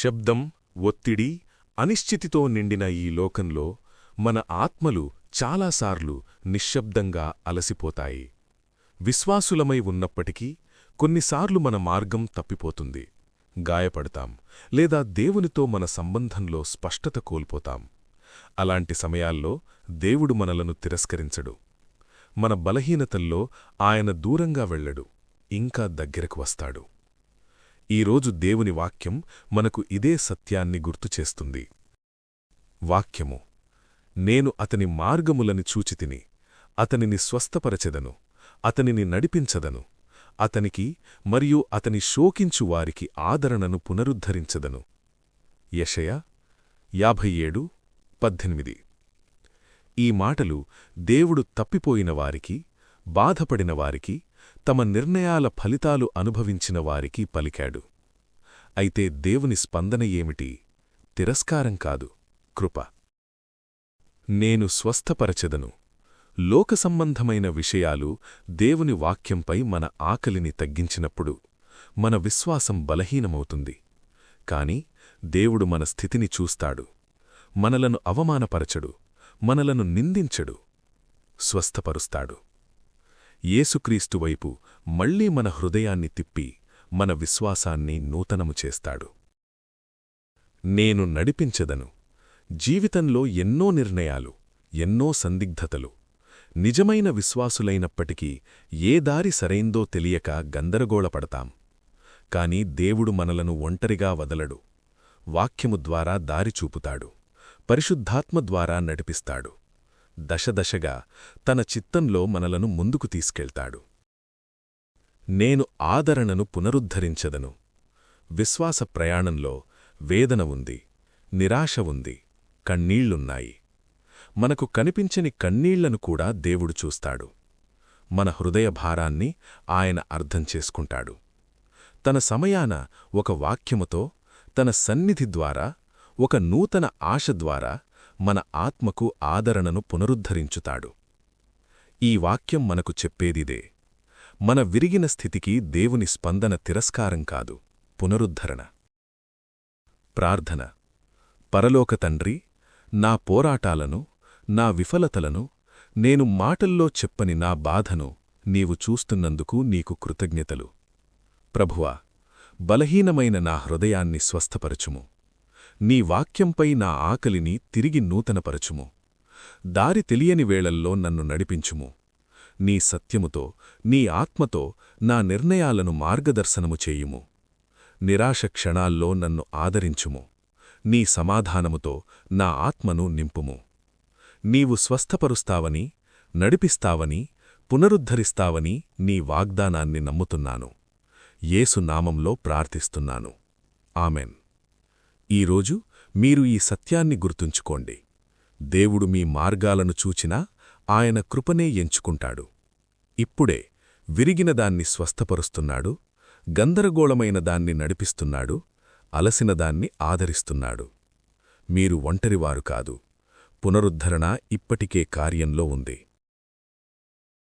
శబ్దం ఒత్తిడి అనిశ్చితితో నిండిన ఈ లోకంలో మన ఆత్మలు చాలాసార్లు నిశ్శబ్దంగా అలసిపోతాయి. విశ్వాసులమై ఉన్నప్పటికీ కొన్నిసార్లు మన మార్గం తప్పిపోతుంది. గాయపడతాం లేదా దేవునితో మన సంబంధంలో స్పష్టత కోల్పోతాం. అలాంటి సమయాల్లో దేవుడు మనలను తిరస్కరించడు. మన బలహీనతల్లో ఆయన దూరంగా వెళ్ళడు. ఇంకా దగ్గరకు వస్తాడు. ఈరోజు దేవుని వాక్యం మనకు ఇదే సత్యాన్ని గుర్తుచేస్తుంది వాక్యము నేను అతని మార్గములని చూచితిని అతనిని స్వస్థపరచెదను అతనిని నడిపించదను అతనికి మరియు అతని శోకించు వారికి ఆదరణను పునరుద్ధరించదను. యషయ యాభై ఏడు పద్దెనిమిది. ఈ మాటలు దేవుడు తప్పిపోయిన వారికి బాధపడిన వారికి తమ నిర్ణయాల ఫలితాలు అనుభవించిన వారికి పలికాడు. అయితే దేవుని స్పందన ఏమిటి? తిరస్కారం కాదు కృప. నేను స్వస్థపరచెదను. లోకసంబంధమైన విషయాలు దేవుని వాక్యంపై మన ఆకలిని తగ్గించినప్పుడు మన విశ్వాసం బలహీనమవుతుంది. కాని దేవుడు మన స్థితిని చూస్తాడు. మనలను అవమానపరచడు. మనలను నిందించడు. స్వస్థపరుస్తాడు. యేసుక్రీస్తు వైపు మళ్ళీ మన హృదయాన్ని తిప్పి మన విశ్వాసాన్ని నూతనము చేస్తాడు. నేను నడిపించదను. జీవితంలో ఎన్నో నిర్ణయాలు ఎన్నో సందిగ్ధతలు. నిజమైన విశ్వాసులైనప్పటికీ ఏ దారి సరైందో తెలియక గందరగోళపడతాం. కాని దేవుడు మనలను ఒంటరిగా వదలడు. వాక్యము ద్వారా దారి చూపుతాడు. పరిశుద్ధాత్మ ద్వారా నడిపిస్తాడు. దశదశగా తన చిత్తంలో మనలను ముందుకు తీసుకెళ్తాడు. నేను ఆదరణను పునరుద్ధరించదను. విశ్వాస ప్రయాణంలో వేదన ఉంది నిరాశ ఉంది కన్నీళ్ళున్నాయి. మనకు కనిపించని కన్నీళ్ళను కూడా దేవుడు చూస్తాడు. మన హృదయ భారాన్ని ఆయన అర్థం చేసుకుంటాడు. తన సమయాన ఒక వాక్యముతో తన సన్నిధి ద్వారా ఒక నూతన ఆశ ద్వారా మన ఆత్మకు ఆదరణను పునరుద్ధరించుతాడు. ఈ వాక్యం మనకు చెప్పేదిదే మన విరిగిన స్థితికి దేవుని స్పందన తిరస్కారం కాదు పునరుద్ధరణ. ప్రార్థన. పరలోక తండ్రి నా పోరాటాలను నా విఫలతలను నేను మాటల్లో చెప్పని నా బాధను నీవు చూస్తున్నందుకు నీకు కృతజ్ఞతలు. ప్రభువా బలహీనమైన నా హృదయాన్ని స్వస్థపరచుము. నీ వాక్యంపై నా ఆకలిని తిరిగి నూతనపరచుము. దారి తెలియని వేళల్లో నన్ను నడిపించుము. నీ సత్యముతో నీ ఆత్మతో నా నిర్ణయాలను మార్గదర్శనము చేయుము. నిరాశ క్షణాల్లో నన్ను ఆదరించుము. నీ సమాధానముతో నా ఆత్మను నింపుము. నీవు స్వస్థపరుస్తావని నడిపిస్తావని పునరుద్ధరిస్తావని నీ వాగ్దానాన్ని నమ్ముతున్నాను. ఏసునామంలో ప్రార్థిస్తున్నాను. ఆమెన్. ఈరోజు మీరు ఈ సత్యాన్ని గుర్తుంచుకోండి. దేవుడు మీ మార్గాలను చూచినా ఆయన కృపనే ఎంచుకుంటాడు. ఇప్పుడే విరిగిన దాన్ని స్వస్థపరుస్తున్నాడు గందరగోళమైన దాన్ని నడిపిస్తున్నాడు అలసిన దాన్ని ఆదరిస్తున్నాడు. మీరు ఒంటరివారు కాదు పునరుద్ధరణ ఇప్పటికే కార్యంలో ఉంది.